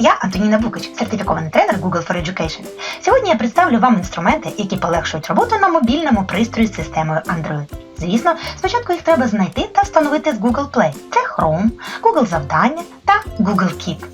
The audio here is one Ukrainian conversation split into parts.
я Антоніна Букач, сертифікований тренер Google for Education. Сьогодні я представлю вам інструменти, які полегшують роботу на мобільному пристрої з системою Android. Звісно, спочатку їх треба знайти та встановити з Google Play. Це Chrome, Google Завдання та Google Keep.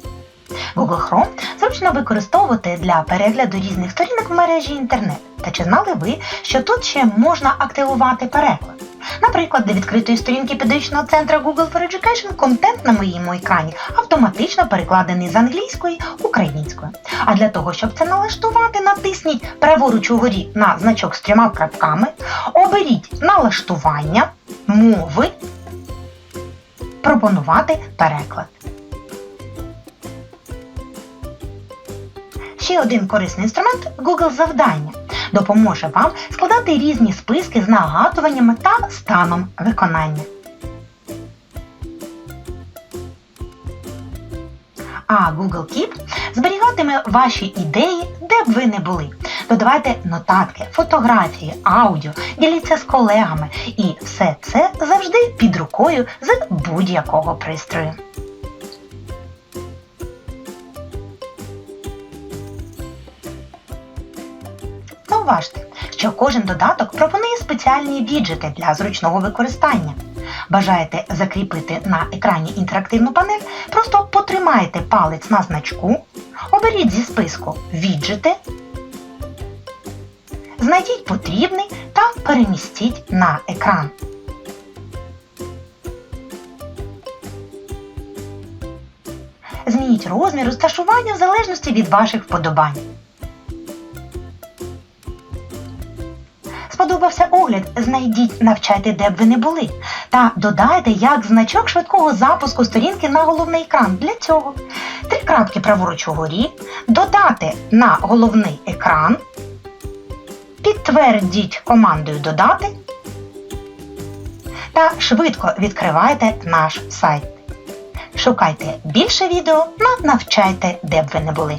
Google Chrome зручно використовувати для перегляду різних сторінок в мережі інтернет. Та чи знали ви, що тут ще можна активувати переклад? Наприклад, для відкритої сторінки педагогічного центру Google for Education контент на моєму екрані автоматично перекладений з англійської українською. А для того, щоб це налаштувати, натисніть праворуч угорі на значок з трьома крапками, оберіть налаштування мови, пропонувати переклад. Ще один корисний інструмент Google завдання допоможе вам складати різні списки з нагадуваннями та станом виконання. А Google Keep зберігатиме ваші ідеї, де б ви не були. Додавайте нотатки, фотографії, аудіо, діліться з колегами і все це завжди під рукою з будь-якого пристрою. Зауважте, що кожен додаток пропонує спеціальні віджити для зручного використання. Бажаєте закріпити на екрані інтерактивну панель, просто потримайте палець на значку, оберіть зі списку віджити, знайдіть потрібний та перемістіть на екран. Змініть розмір розташування в залежності від ваших вподобань. Сподобався огляд, знайдіть навчайте, де б ви не були, та додайте як значок швидкого запуску сторінки на головний екран. Для цього три крапки праворуч угорі, додати на головний екран, підтвердіть командою Додати та швидко відкривайте наш сайт. Шукайте більше відео на навчайте, де б ви не були.